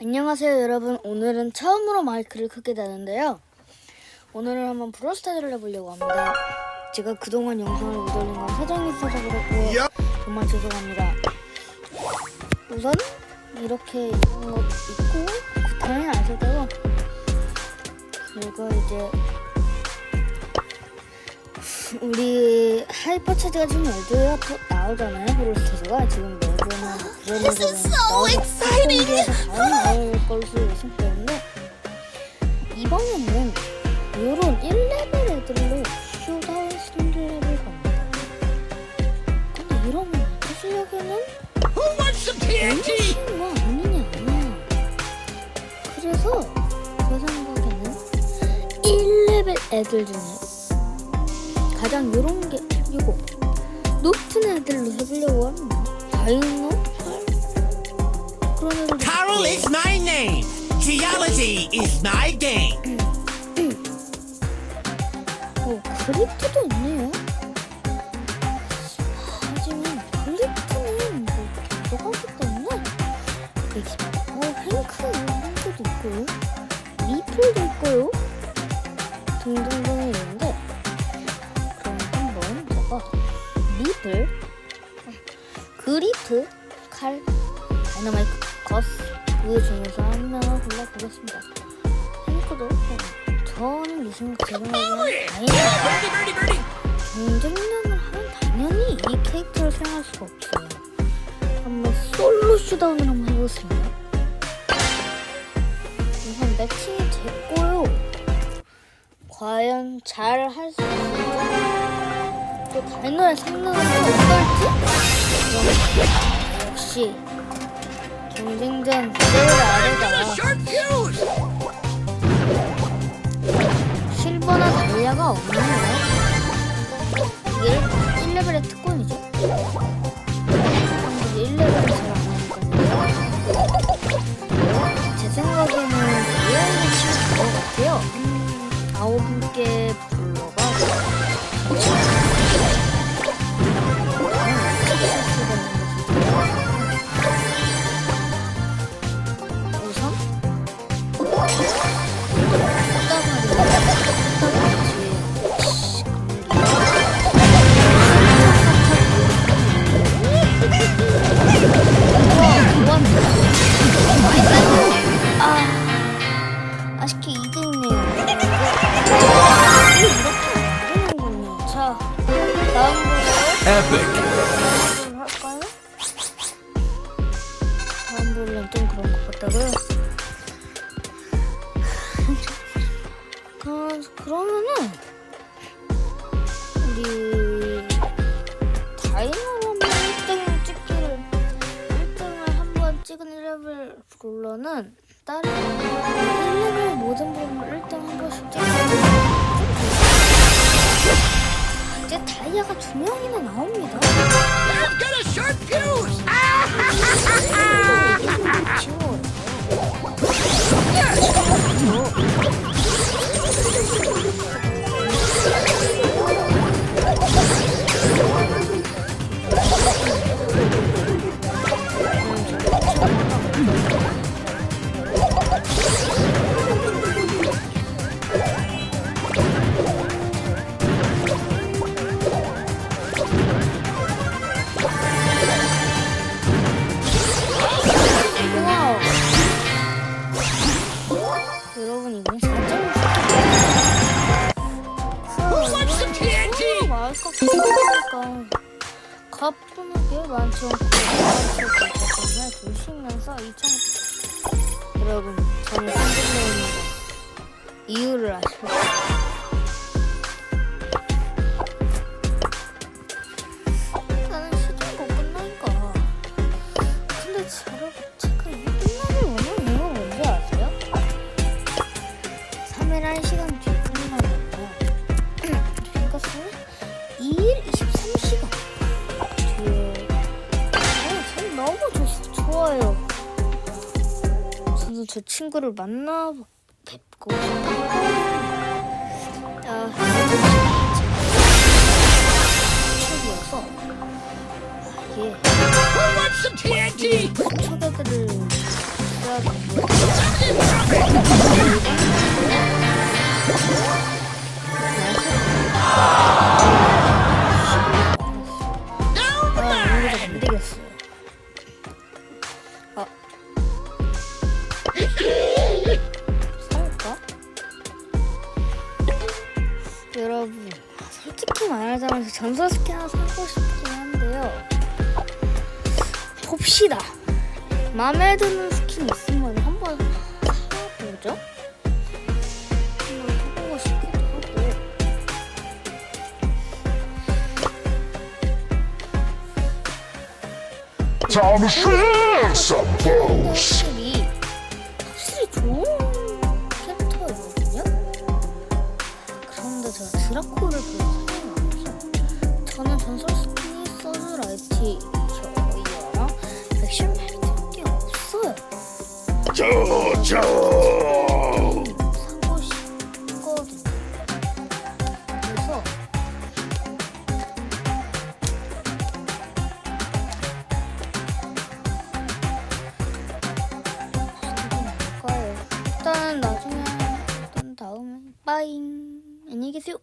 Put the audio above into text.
안녕하세요 여러분. 오늘은 처음으로 마이크를 끄게 되는데요. 오늘은 한번 브로스타즈를 해보려고 합니다. 제가 그동안 영상을 못 올린 건 사정이 있어서 그렇고 정말 죄송합니다. 우선 이렇게 이런 것 있고 그 당연히 아실 테고 그리고 이제 우리 하이퍼차즈가 지금 열두에 나오잖아요 브로스타즈가. 지금 그런 This is so exciting! 잘 나올 것으로 예상되는데 이번에는 요런 1레벨 애들로 쇼다운 스톤드랩을 갑니다. 근데 Who wants some 너무 거 아니냐. 그래서 제 생각에는 1레벨 애들 중에 가장 요런 게 이거 높은 애들로 해보려고 합니다 다이노? 그런 애들도 Carol is my name. Geology is my game. 어, 그리프도 있네요. 하지만 그리프는 뭐 들어가기 때문에 되게 어, 행크 행크도 있고요. 리플도 있고요. 등등등 있는데 그럼 한번 제가 리플, 그리프, 칼, 다이너마이트, 거스 그 중에서 하나 골라보겠습니다. 행크도 저는 무슨 제 생각에는 다이너 Birdie, birdie, birdie. 경쟁력을 하면 당연히 이 캐릭터를 사용할 수가 없어요. 한번 솔로 슈다운을 한번 해보겠습니다. 우선 매칭이 됐고요. 과연 잘 할 수 있을지 또 다이너의 성능은 또 어떨지 역시 경쟁전 제일 아래가. 실버나 다이아가 없네요. 이게 1레벨의 특권이죠. 아, 아쉽게 2등이네요. 자, 다음. 볼을 할까요? 다음 볼은 좀 그런 것 같다고요? 그, 그러면은 우리 다이너로 한번 1등을 찍기를 1등을 한번 찍은 1레벨 롤러는 다른 1레벨 모든 부분을 1등 한 번씩 찍고 이제 다이아가 두 명이나 나옵니다. I've got a short fuse. 지워. 와 가뿐하게 많지 않고 많지 않기 때문에 둘 쉬면서 2천 여러분 저는 선생님에 있는 거 이유를? 나 저 친구를 만나 뵙고 아, 최고여서. 아, TNT? 초대들을 아, 아무래도 안 되겠어 솔직히 말하자면 저 전설 스킨 하나 사고 싶긴 한데요. 봅시다. 마음에 드는 스킨 있으면 한번 사보죠. 한번 사보고 싶기도 하고. Time to share some. 확실히 확실히 좋은 캐릭터거든요. 그런데 제가 드라코를 해서 저는 전설 스킨이 서드 라이트 저이어랑 백신 멜트밖에 없어요. 저저 사고 싶거든요. 그래서 뭘까요? 일단 나중에 일단 다음에 빠잉 안녕히 계세요.